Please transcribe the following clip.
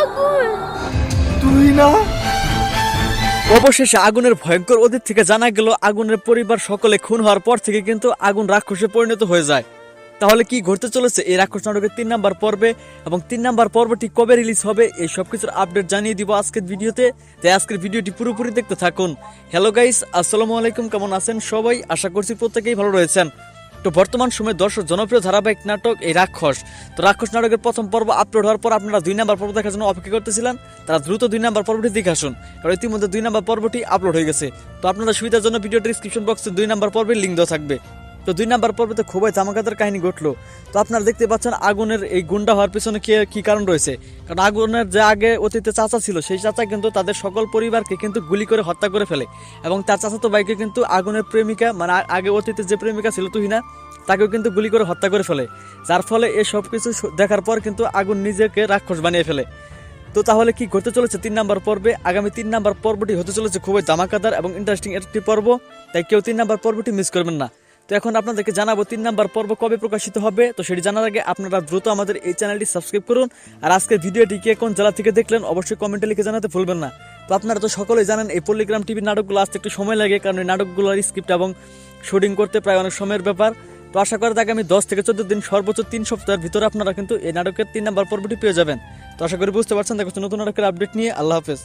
আগুন তুই না? অবশেষে আগুনের ভয়ঙ্কর অতীত থেকে জানা গেল, আগুনের পরিবার সকলে খুন হওয়ার পর থেকে কিন্তু আগুন রাক্ষসে পরিণত হয়ে যায়। তাহলে কি ঘটতে চলেছে? এই রাক্ষস নাটকের তিন নাম্বার পর্বে এবং তিন নাম্বার পর্বটি কবে রিলিজ হবে, এই সব কিছুর আপডেট জানিয়ে দিব আজকের ভিডিওতে। তাই আজকের ভিডিওটি পুরোপুরি দেখতে থাকুন। হ্যালো গাইস আসসালামু আলাইকুম, কেমন আছেন সবাই? আশা করছি প্রত্যেকেই ভালো রয়েছেন। তো বর্তমান সময়ে দর্শক জনপ্রিয় ধারাবাহিক নাটক এই রাক্ষস। তো রাক্ষস নাটকের প্রথম পর্ব আপলোড হওয়ার পর আপনারা দুই নাম্বার পর্ব দেখার জন্য অপেক্ষা করতেছিলেন। তারা দ্রুত দুই নাম্বার পর্বটি দেখে আসুন। কারণ ইতিমধ্যে দুই নাম্বার পর্বটি আপলোড হয়ে গেছে। তো আপনারা সুবিধার জন্য ভিডিও ডিসক্রিপশন বক্সে দুই নাম্বার পর্বের লিঙ্ক দেওয়া থাকবে। তো দুই নাম্বার পর্বতে খুবই ধামাকাদার কাহিনী ঘটলো। তো আপনারা দেখতে পাচ্ছেন আগুনের এই গুন্ডা হওয়ার পিছনে কি কি কারণ রয়েছে? কারণ আগুনের যে আগে অতীতে চাচা ছিল, সেই চাচা কিন্তু তাদের সকল পরিবারকে কিন্তু গুলি করে হত্যা করে ফেলে। এবং তার চাচাতো ভাইকে কিন্তু আগুনের প্রেমিকা মানে আগে অতীতে যে প্রেমিকা ছিল তুহিনা, তাকেও কিন্তু গুলি করে হত্যা করে ফেলে। যার ফলে এই সব কিছু দেখার পর কিন্তু আগুন নিজেকে রাক্ষস বানিয়ে ফেলে। তো তাহলে কি ঘটতে চলেছে তিন নাম্বার পর্বে? আগামী তিন নাম্বার পর্বটি হতে চলেছে খুবই ধামাকাদার এবং ইন্টারেস্টিং একটি পর্ব, তাই কেউ তিন নাম্বার পর্বটি মিস করবেন না। তো এখন আপনাদেরকে জানাব তিন নাম্বার পর্ব কবে প্রকাশিত হবে। তো সেটি জানার আগে আপনারা দ্রুত আমাদের এই চ্যানেলটি সাবস্ক্রাইব করুন। আর আজকের ভিডিওটি কে কোন জেলা থেকে দেখলেন অবশ্যই কমেন্টে লিখে জানাতে ভুলবেন না। তো আপনারা তো সকলেই জানেন এই পল্লিগ্রাম টিভির নাটকগুলো আসতে একটু সময় লাগে, কারণ এই নাটকগুলোর স্ক্রিপ্ট এবং শুটিং করতে প্রায় অনেক সময়ের ব্যাপার। তো আশা করা আগামী দশ থেকে চোদ্দ দিন সর্বোচ্চ তিন সপ্তাহের ভিতরে আপনারা কিন্তু এই নাটকের তিন নাম্বার পর্বটি পেয়ে যাবেন। তো আশা করি বুঝতে পারছেন, দেখো নতুন নাটকের আপডেট নিয়ে। আল্লাহ হাফেজ।